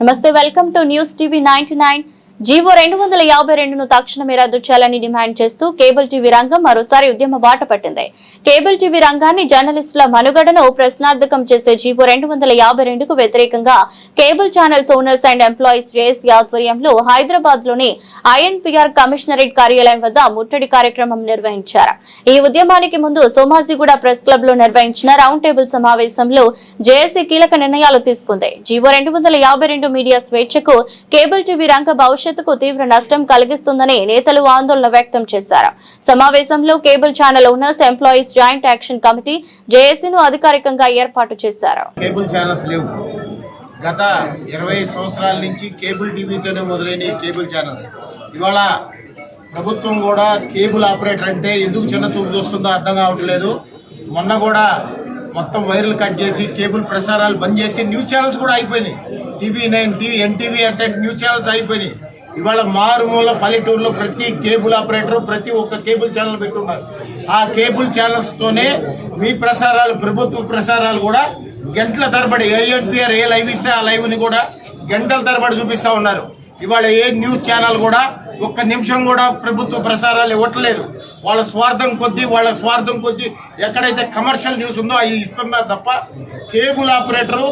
నమస్తే welcome to news TV ninety nine GO రెండు వందల యాభై రెండును తక్షణమే రద్దు చేయాలని డిమాండ్ చేస్తూ కేబుల్ టీవీ రంగం మరోసారి ఉద్యమ బాట పట్టింది. కేబుల్ టీవీ రంగాన్ని జర్నలిస్టుల మనుగడను ప్రశ్నార్థకం చేసే జీవో రెండు వందల యాభై రెండుకు వ్యతిరేకంగా cable channels owners and employees JS ఆధ్వర్యంలో హైదరాబాద్లోని ఐఎన్పిఆర్ కమిషనరేట్ కార్యాలయం వద్ద ముట్టడి కార్యక్రమం నిర్వహించారు. ఈ ఉద్యమానికి ముందు సోమాజిగూడ ప్రెస్ క్లబ్లో నిర్వహించిన రౌండ్ టేబుల్ సమావేశంలో జేఏసీ కీలక నిర్ణయాలు తీసుకుంది. జీవో రెండు వందల యాభై రెండు మీడియా స్వేచ్ఛకు కేబుల్ టీవీ రంగ భవిష్యత్తుకు తీవ్ర నష్టం కలిగిస్తుందని నేతలు ఆందోళన వ్యక్తం చేశారు. సమావేశంలో cable channel owners employees joint action committee జేఏసీను అధికారికంగా ఏర్పాటు చేశారు. కేబుల్ ఛానల్స్ లేవు. గత ఇరవై సంవత్సరాల నుంచి కేబుల్ టీవీతోనే మొదలైన కేబుల్ ఛానల్స్. ఇవాళ ప్రభుత్వం కూడా కేబుల్ ఆపరేటర్ అంటే ఎందుకు చిన్న చూపు చూస్తుందో అర్థం కావట్లేదు. మొన్న కూడా మొత్తం వైర్లు కట్ చేసి కేబుల్ ప్రసారాలు బంద్ చేసి న్యూస్ ఛానల్స్ కూడా అయిపోయినాయి. టీవీ నైన్ టీవీ ఎన్టీవీ అంటే న్యూస్ ఛానల్స్ అయిపోయినాయి. ఇవాళ మారుమూల పల్లెటూరులో ప్రతి కేబుల్ ఆపరేటర్ ప్రతి ఒక్క కేబుల్ ఛానల్ పెట్టున్నారు. ఆ కేబుల్ ఛానల్స్ తోనే మీ ప్రసారాలు ప్రభుత్వ ప్రసారాలు కూడా గంటల తరబడి ఏఎన్పిఆర్ ఏ లైవ్ ఇస్తే ఆ లైవ్ని కూడా గంటల తరబడి చూపిస్తా ఉన్నారు. ఇవాళ ఏ న్యూస్ ఛానల్ కూడా ఒక్క నిమిషం కూడా ప్రభుత్వ ప్రసారాలు ఇవ్వట్లేదు. వాళ్ళ స్వార్థం కొద్దీ వాళ్ళ స్వార్థం కొద్దీ ఎక్కడైతే కమర్షియల్ న్యూస్ ఉందో అవి ఇస్తున్నారు తప్ప కేబుల్ ఆపరేటరు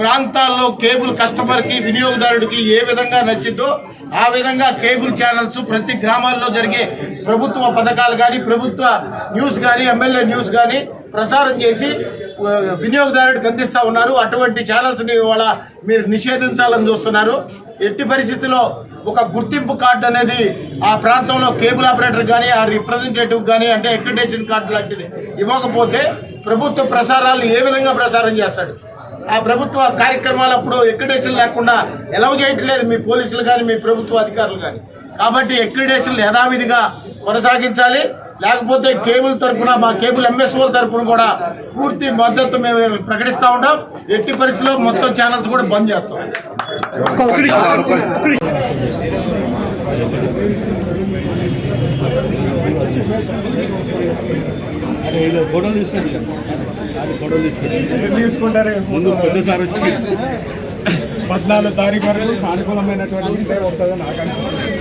ప్రాంతాల్లో కేబుల్ కస్టమర్కి వినియోగదారుడికి ఏ విధంగా నచ్చిందో ఆ విధంగా కేబుల్ ఛానల్స్ ప్రతి గ్రామాల్లో జరిగే ప్రభుత్వ పథకాలు కానీ ప్రభుత్వ న్యూస్ కానీ ఎమ్మెల్యే న్యూస్ కానీ ప్రసారం చేసి వినియోగదారుడికి అందిస్తూ ఉన్నారు. అటువంటి ఛానల్స్ని ఇవాళ మీరు నిషేధించాలని చూస్తున్నారు. ఎట్టి పరిస్థితిలో ఒక గుర్తింపు కార్డు అనేది ఆ ప్రాంతంలో కేబుల్ ఆపరేటర్ కానీ ఆ రిప్రజెంటేటివ్ కానీ అంటే అక్రిడేషన్ కార్డు లాంటిది ఇవ్వకపోతే ప్రభుత్వ ప్రసారాలు ఏ విధంగా ప్రసారం చేస్తాడు? ఆ ప్రభుత్వ కార్యక్రమాలు అప్పుడు ఎక్రిడేషన్ లేకుండా ఎలవ్ చేయట్లేదు మీ పోలీసులు కానీ మీ ప్రభుత్వ అధికారులు కానీ కాబట్టి ఎక్రిడేషన్ యథావిధిగా కొనసాగించాలి. లేకపోతే కేబుల్ తరఫున మా కేబుల్ ఎంఎస్ఓల తరఫున కూడా పూర్తి మద్దతు మేము ప్రకటిస్తూ ఉంటాం ఎట్టి పరిస్థితుల్లో మొత్తం ఛానల్స్ కూడా బంద్ చేస్తాం. ఫోటోలు తీసుకుంటారు ఫోటోలు తీసుకుంటారు ముందు పెద్దసారి వచ్చి పద్నాలుగు తారీఖు వరకు సానుకూలమైనటువంటి ఇస్తే వస్తుందని నాకు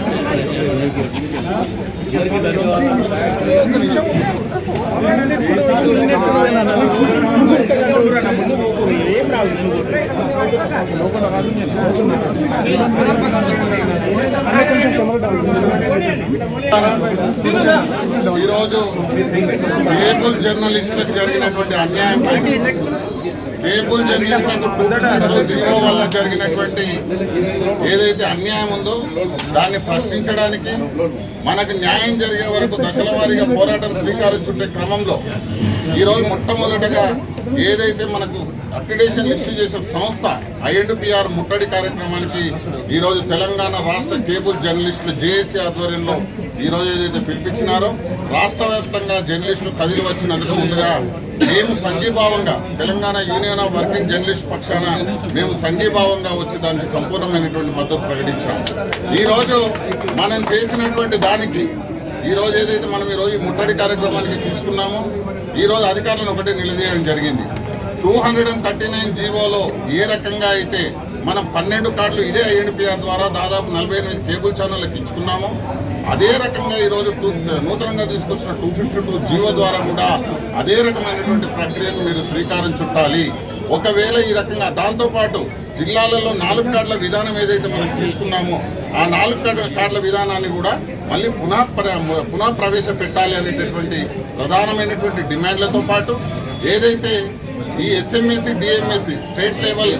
ఏం రాదు ఈరోజు లేబుల్ జర్నలిస్టులకు జరిగినటువంటి అన్యాయం టేబుల్ జర్నలిస్టులకు జీవో వల్ల జరిగినటువంటి ఏదైతే అన్యాయం ఉందో దాన్ని ప్రశ్నించడానికి మనకు న్యాయం జరిగే వరకు దశల వారీగా పోరాటం శ్రీకారం క్రమంలో ఈరోజు మొట్టమొదటగా ఏదైతే మనకు అక్రిడేషన్ ఇష్యూ చేసే సంస్థ ఐఎన్పిఆర్ ముట్టడి కార్యక్రమానికి ఈరోజు తెలంగాణ రాష్ట్ర కేబుల్ జర్నలిస్టులు జేఏసీ ఆధ్వర్యంలో ఈరోజు ఏదైతే పిలిపించినారో రాష్ట్ర వ్యాప్తంగా జర్నలిస్టులు కదిలి వచ్చినందుకు ముందుగా మేము సంఘీభావంగా Telangana union of working journalist పక్షాన మేము సంఘీభావంగా వచ్చి దానికి సంపూర్ణమైనటువంటి మద్దతు ప్రకటించాం. ఈరోజు మనం చేసినటువంటి దానికి ఈ రోజు ఏదైతే మనం ఈ రోజు ముట్టడి కార్యక్రమానికి తీసుకున్నామో ఈ రోజు అధికారులను ఒకటే నిలదీయడం జరిగింది. Two hundred and thirty nine జీవోలో ఏ రకంగా అయితే మనం పన్నెండు కార్డులు ఇదే ఐఎన్పిఆర్ ద్వారా దాదాపు నలభై ఎనిమిది కేబుల్ ఛానళ్ళకి ఇచ్చుకున్నాము. అదే రకంగా ఈరోజు టూ నూతనంగా తీసుకొచ్చిన టూ ఫిఫ్టీ టూ జీవో ద్వారా కూడా అదే రకమైనటువంటి ప్రక్రియకు మీరు శ్రీకారం చుట్టాలి. ఒకవేళ ఈ రకంగా దాంతోపాటు జిల్లాలలో నాలుగు కార్డుల విధానం ఏదైతే మనం తీసుకున్నామో ఆ నాలుగు కార్డు- కార్డుల విధానాన్ని కూడా మళ్ళీ పునః ప్ర- పునః ప్రవేశపెట్టాలి అనేటటువంటి ప్రధానమైనటువంటి డిమాండ్లతో పాటు ఏదైతే ఈ ఎస్ఎంఎస్సి డిఎంఎస్సి స్టేట్ లెవెల్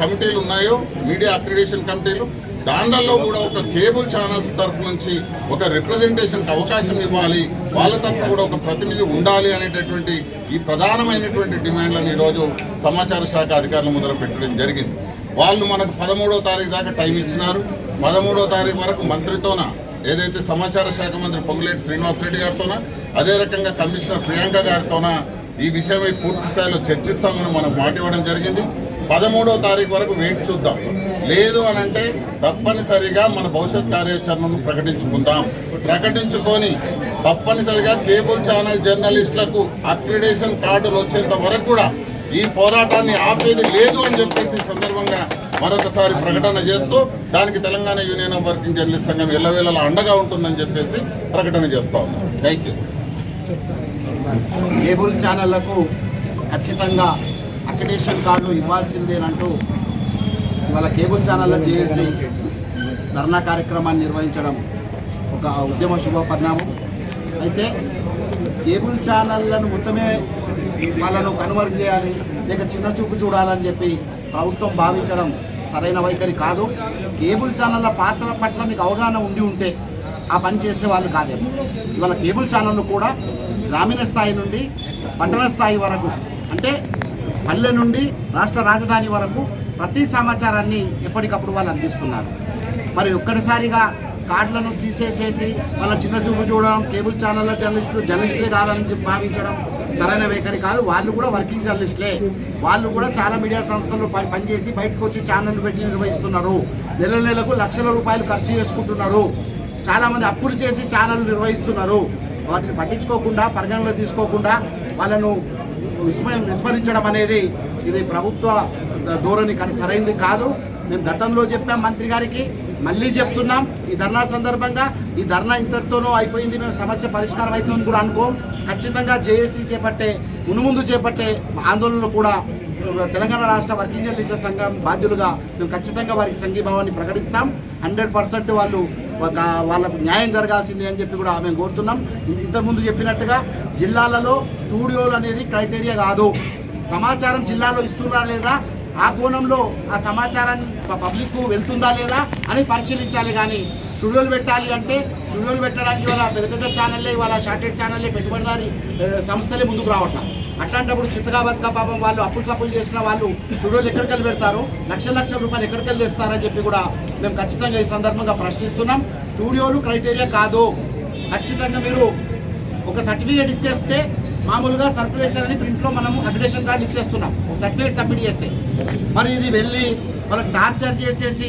కమిటీలు ఉన్నాయో మీడియా అక్రిడేషన్ కమిటీలు దాంట్లో కూడా ఒక కేబుల్ ఛానల్స్ తరఫు నుంచి ఒక రిప్రజెంటేషన్కి అవకాశం ఇవ్వాలి. వాళ్ళ తరఫున కూడా ఒక ప్రతినిధి ఉండాలి అనేటటువంటి ఈ ప్రధానమైనటువంటి డిమాండ్లను ఈరోజు సమాచార శాఖ అధికారులు మొదలు పెట్టడం జరిగింది. వాళ్ళు మనకు పదమూడో తారీఖు దాకా టైం ఇచ్చినారు. పదమూడో తారీఖు వరకు మంత్రితోన ఏదైతే సమాచార శాఖ మంత్రి పొంగులేటి శ్రీనివాసరెడ్డి గారితోన అదే రకంగా కమిషనర్ ప్రియాంక గారితోన ఈ విషయమై పూర్తి స్థాయిలో చర్చిస్తామని మనకు మాట ఇవ్వడం జరిగింది. పదమూడో తారీఖు వరకు వెయిట్ చూద్దాం. లేదు అని అంటే తప్పనిసరిగా మన భవిష్యత్ కార్యాచరణను ప్రకటించుకుందాం. ప్రకటించుకొని తప్పనిసరిగా కేబుల్ ఛానల్ జర్నలిస్టులకు అక్రిడేషన్ కార్డులు వచ్చేంత వరకు కూడా ఈ పోరాటాన్ని ఆపేది లేదు అని చెప్పేసి సందర్భంగా మరొకసారి ప్రకటన చేస్తూ దానికి Telangana union of working journalist సంఘం ఎల్లవేళలా అండగా ఉంటుందని చెప్పేసి ప్రకటన చేస్తా ఉన్నాం. థ్యాంక్ యూ కేబుల్ ఛానళ్ళకు ఖచ్చితంగా అక్రిడేషన్ కార్డులు ఇవ్వాల్సిందేనంటూ ఇవాళ కేబుల్ ఛానల్లో చేసి ధర్నా కార్యక్రమాన్ని నిర్వహించడం ఒక ఉద్యమ శుభ పరిణామం. అయితే కేబుల్ ఛానళ్ళను మొత్తమే వాళ్ళను కనుమరుగు చేయాలి లేక చిన్న చూపు చూడాలని చెప్పి ప్రభుత్వం భావించడం సరైన వైఖరి కాదు. కేబుల్ ఛానళ్ళ పాత్ర పట్ల మీకు అవగాహన ఉండి ఉంటే ఆ పని చేసే వాళ్ళు కాదేమో. ఇవాళ కేబుల్ ఛానళ్ళు కూడా గ్రామీణ స్థాయి నుండి పట్టణ స్థాయి వరకు అంటే పల్లె నుండి రాష్ట్ర రాజధాని వరకు ప్రతి సమాచారాన్ని ఎప్పటికప్పుడు వాళ్ళు అందిస్తున్నారు. మరి ఒక్కటిసారిగా కార్డులను తీసేసేసి వాళ్ళ చిన్న చూపు చూడడం కేబుల్ ఛానళ్ళ జర్నలిస్టులు జర్నలిస్టులే కాదని భావించడం సరైన వైఖరి కాదు. వాళ్ళు కూడా వర్కింగ్ జర్నలిస్టులే. వాళ్ళు కూడా చాలా మీడియా సంస్థలు పని పనిచేసి బయటకు వచ్చి ఛానల్ పెట్టి నిర్వహిస్తున్నారు. నెల నెలకు లక్షల రూపాయలు ఖర్చు చేసుకుంటున్నారు. చాలామంది అప్పులు చేసి ఛానల్ నిర్వహిస్తున్నారు. వాటిని పట్టించుకోకుండా పరిగణలో తీసుకోకుండా వాళ్ళను విస్మయం విస్మరించడం అనేది ఇది ప్రభుత్వ ధోరణి కానీ సరైంది కాదు. మేము గతంలో చెప్పాం మంత్రి గారికి మళ్ళీ చెప్తున్నాం. ఈ ధర్నా సందర్భంగా ఈ ధర్నా ఇంతటితోనూ అయిపోయింది. మేము సమస్య పరిష్కారం అవుతుందని కూడా అనుకోం. ఖచ్చితంగా జేఏసీ చేపట్టే మునుముందు చేపట్టే ఆందోళనలు కూడా తెలంగాణ రాష్ట్ర వర్కింగ్ జర్నలిస్టుల సంఘం బాధ్యులుగా మేము ఖచ్చితంగా వారికి సంఘీభావాన్ని ప్రకటిస్తాం. హండ్రెడ్ పర్సెంట్ వాళ్ళు వాళ్ళకు న్యాయం జరగాల్సిందే అని చెప్పి కూడా మేము కోరుతున్నాం. ఇంతకుముందు చెప్పినట్టుగా జిల్లాలలో స్టూడియోలు అనేది క్రైటీరియా కాదు. సమాచారం జిల్లాలో ఇస్తున్నారా లేదా? ఆ కోణంలో ఆ సమాచారాన్ని పబ్లిక్ వెళ్తుందా లేదా అని పరిశీలించాలి కానీ స్టూడియోలు పెట్టాలి అంటే స్టూడియోలు పెట్టడానికి ఇవాళ పెద్ద పెద్ద ఛానళ్ళే ఇవాళ షార్టెడ్ ఛానళ్ళే పెట్టుబడిదారి సంస్థలే ముందుకు రావట్లేదు అట్లాంటప్పుడు చిత్తగా బతుక పాపం వాళ్ళు అప్పులు సప్పులు చేసిన వాళ్ళు చుడోలు ఎక్కడికెళ్ళి పెడతారు? లక్ష లక్షల రూపాయలు ఎక్కడికెళ్ళి తెస్తారని చెప్పి కూడా మేము ఖచ్చితంగా ఈ సందర్భంగా ప్రశ్నిస్తున్నాం. స్టూడియోలు క్రైటీరియా కాదు. ఖచ్చితంగా మీరు ఒక సర్టిఫికేట్ ఇచ్చేస్తే మామూలుగా సర్క్యులేషన్ అని ప్రింట్లో మనము అక్రిడేషన్ కార్డు ఇచ్చేస్తున్నాం. ఒక సర్టిఫికేట్ సబ్మిట్ చేస్తే. మరి ఇది వెళ్ళి వాళ్ళకి టార్చర్ చేసేసి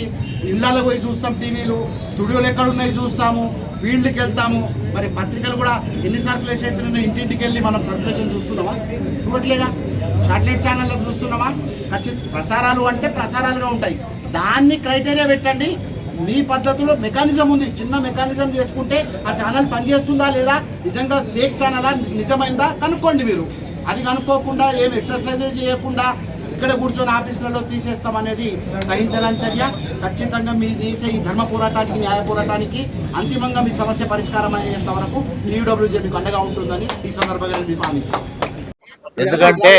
ఇళ్ళలో పోయి చూస్తాం టీవీలు స్టూడియోలు ఎక్కడున్నాయి చూస్తాము ఫీల్డ్కి వెళ్తాము. మరి పత్రికలు కూడా ఎన్ని సర్కులేషన్ అవుతున్నాయి ఇంటింటికి వెళ్ళి మనం సర్కులేషన్ చూస్తున్నామా? చూడట్లేగా సాటిలైట్ ఛానల్లో చూస్తున్నామా? ఖచ్చిత ప్రసారాలు అంటే ప్రసారాలుగా ఉంటాయి. దాన్ని క్రైటీరియా పెట్టండి. మీ పద్ధతిలో మెకానిజం ఉంది. చిన్న మెకానిజం చేసుకుంటే ఆ ఛానల్ పనిచేస్తుందా లేదా? నిజంగా ఫేక్ ఛానలా? నిజమైందా? కనుక్కోండి మీరు. అది కనుక్కోకుండా ఏం ఎక్సర్సైజ్ చేయకుండా ఇక్కడ కూర్చొని ఆఫీసులలో తీసేస్తాం అనేది సహించరాని చర్య ఖచ్చితంగా మీ చేసే ఈ ధర్మ పోరాటానికి న్యాయ పోరాటానికి అంతిమంగా మీ సమస్య పరిష్కారం అయ్యేంత వరకు న్యూడబ్ల్యూజే మీకు అండగా ఉంటుందని ఈ సందర్భంగా నేను మీకు హామీ. ఎందుకంటే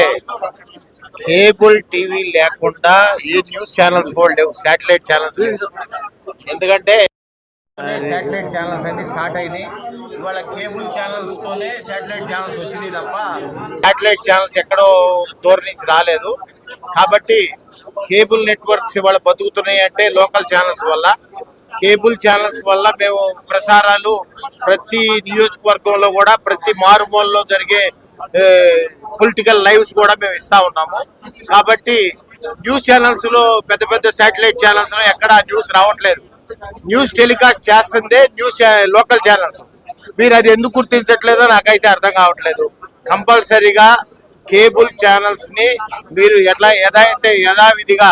కేబుల్ టీవీ లేకుండా ఈ న్యూస్ ఛానల్స్ కూడా లేవు శాటిలైట్ ఛానల్స్. ఎందుకంటే శాటిలైట్ ఛానల్స్ అన్ని స్టార్ట్ అయినాయి ఇవాళ కేబుల్ ఛానల్స్ తోనే శాటిలైట్ ఛానల్స్ వచ్చినాయి తప్ప శాటిలైట్ ఛానల్స్ ఎక్కడో దూరం నుంచి రాలేదు కాబట్టి కేబుల్ నెట్వర్క్స్ ఇవాళ బతుకుతున్నాయి అంటే లోకల్ ఛానల్స్ వల్ల. కేబుల్ ఛానల్స్ వల్ల మేము ప్రసారాలు ప్రతి నియోజకవర్గంలో కూడా ప్రతి మారుమూలలో జరిగే పొలిటికల్ లైవ్స్ కూడా మేము ఇస్తా ఉన్నాము. కాబట్టి న్యూస్ ఛానల్స్లో పెద్ద పెద్ద శాటిలైట్ ఛానల్స్లో ఎక్కడ న్యూస్ రావట్లేదు. న్యూస్ టెలికాస్ట్ చేస్తుందే న్యూస్ లోకల్ ఛానల్స్. మీరు అది ఎందుకు గుర్తించట్లేదో నాకైతే అర్థం కావట్లేదు. కంపల్సరీగా కేబుల్ ఛానల్స్ని మీరు ఎట్లా ఏదైతే యథావిధిగా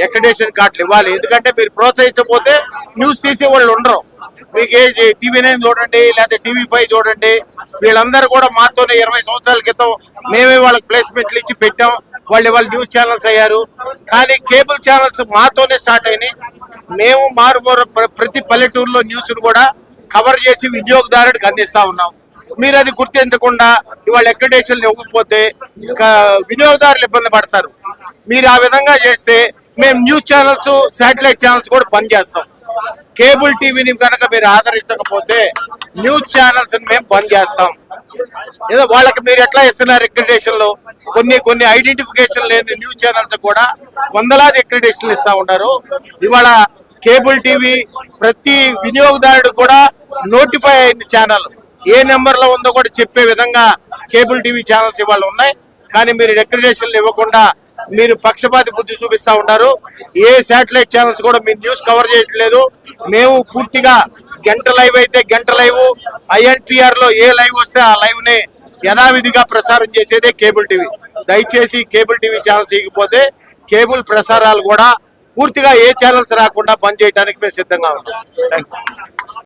ఎక్కడేషన్ కార్డులు ఇవ్వాలి. ఎందుకంటే మీరు ప్రోత్సహించకపోతే న్యూస్ తీసే వాళ్ళు ఉండరు. మీకు ఏ టీవీ నైన్ చూడండి లేకపోతే టీవీ ఫైవ్ చూడండి వీళ్ళందరూ కూడా మాతోనే ఇరవై సంవత్సరాల క్రితం మేమే వాళ్ళకి ప్లేస్మెంట్లు ఇచ్చి పెట్టాం. వాళ్ళు ఇవాళ న్యూస్ ఛానల్స్ అయ్యారు. కానీ కేబుల్ ఛానల్స్ మాతోనే స్టార్ట్ అయినాయి. మేము మారుమూర ప్ర- ప్రతి పల్లెటూరులో న్యూస్ను కూడా కవర్ చేసి వినియోగదారుడికి అందిస్తా ఉన్నాం. మీరు అది గుర్తించకుండా ఇవాళ అక్రిడేషన్లు ఇవ్వకపోతే ఇంకా వినియోగదారులు ఇబ్బంది పడతారు. మీరు ఆ విధంగా చేస్తే మేము న్యూస్ ఛానల్స్ శాటిలైట్ ఛానల్స్ కూడా బంద్ చేస్తాం. కేబుల్ టీవీని కనుక మీరు ఆదరించకపోతే న్యూస్ ఛానల్స్ మేము బంద్ చేస్తాం. ఏదో వాళ్ళకి మీరు ఎట్లా ఇస్తున్నారు అక్రిడేషన్లు కొన్ని కొన్ని ఐడెంటిఫికేషన్ లేని న్యూస్ ఛానల్స్ కూడా వందలాది అక్రిడేషన్లు ఇస్తా ఉన్నారు. ఇవాళ కేబుల్ టీవీ ప్రతి వినియోగదారుడు కూడా నోటిఫై అయిన ఛానల్ ఏ నెంబర్లో ఉందో కూడా చెప్పే విధంగా కేబుల్ టీవీ ఛానల్స్ ఇవాళ ఉన్నాయి. కానీ మీరు అక్రిడేషన్లు ఇవ్వకుండా మీరు పక్షపాతి బుద్ధి చూపిస్తా ఉన్నారు. ఏ శాటిలైట్ ఛానల్స్ కూడా మీ న్యూస్ కవర్ చేయట్లేదు. మేము పూర్తిగా గంట లైవ్ అయితే గంట లైవ్ ఐఎన్పిఆర్లో ఏ లైవ్ వస్తే ఆ లైవ్ నే యథావిధిగా ప్రసారం చేసేదే కేబుల్ టీవీ. దయచేసి కేబుల్ టీవీ ఛానల్స్ ఇకపోతే కేబుల్ ప్రసారాలు కూడా పూర్తిగా ఏ ఛానల్స్ రాకుండా బంద్ చేయడానికి మేము సిద్ధంగా ఉన్నాం. థ్యాంక్